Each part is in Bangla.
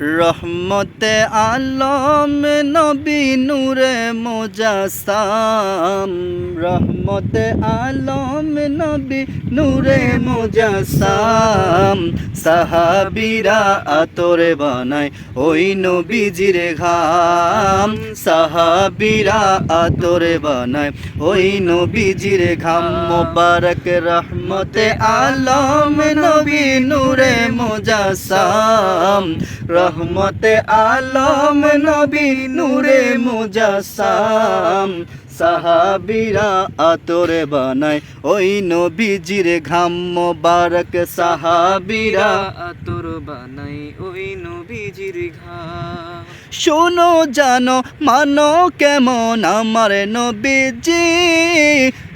রহমতে আলম নবী নূরে মোজাসাম রহমতে আলম নবী নূরে মোজাসাম সাহাবিরা আতরে বানায় ওই নবীজির ঘাম। সাহাবিরা আতরে বানায়। ওই নবীজির ঘাম মোবারক রহমতে আলম নবী নূরে মোজাসাম রহমতে আলম নবী নূরে মুজাসাম সাহাবিরা আতরে বানায়। ওই নবীজির ঘাম মোবারক সাহাবিরা আতর বানাই ওই নবীজির ঘাম। শোনো জানো মানো কেমন আমার নবীজি।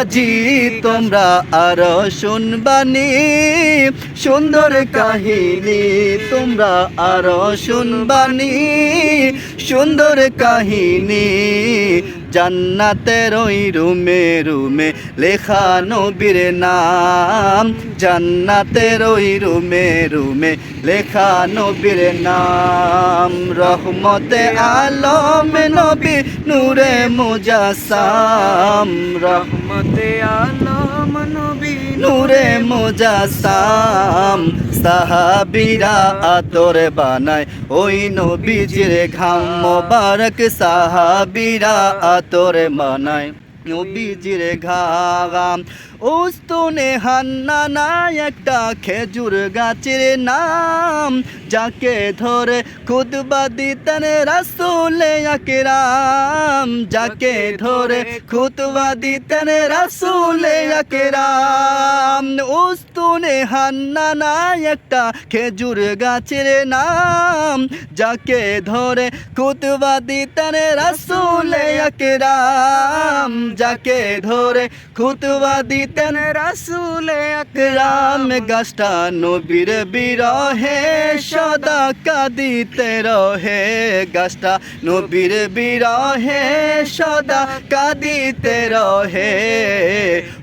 তারকারাজি তোমরা আরও শুনবানি। সুন্দর কাহিনী, তোমরা আরও শুনবানি। সুন্দর কাহিনী, জান্নাতের ওই রুমে রুমে লেখা নবীর নাম। জান্নাতের ওই রুমে রুমে লেখা নবীর নাম। রহমতে আলম নবী, নূরে মুজাসাম রহমতে আলম নবী নূরে মুজাসাম সাহাবিরা আতরে বানায়। ওই নবীজির ঘাম মোবারক সাহাবিরা আতরে বানায় নবীজির ঘাম উস্তুনে হান্না একটা খেজুর গাছের নাম। যাকে ধরে খুদবা দিতেন রাসুলে আকরাম। যাকে ধরে খুতবা দিতেন রাসুলে আকরাম। উস্তুনে হান্না একটা খেজুর গাছের নাম। যাকে ধরে খুতবা দিতেন রাসুলে আকরাম। যাকে ধরে খুতবা দিতেন রাসুলে একরাম গাছটা নবীর বিরহে সদা কাঁদিতে রহে। গাছটা নবীর বিরহে সদা কাঁদিতে রহে।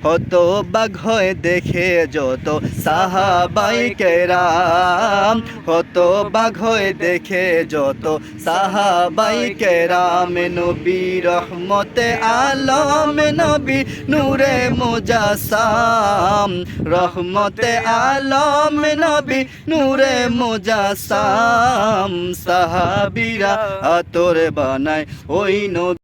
হত বাঘ হয় দেখে যত সাহাবাই কেরাম হত বাঘ হয় দেখে যত সাহাবাই কেরাম নবী রহমতে আলম, নবী নূরে মুজাসাম, রহমতে আলম, নবী নূরে মুজাসাম, সাহাবিরা আতর বানায় ওই নবী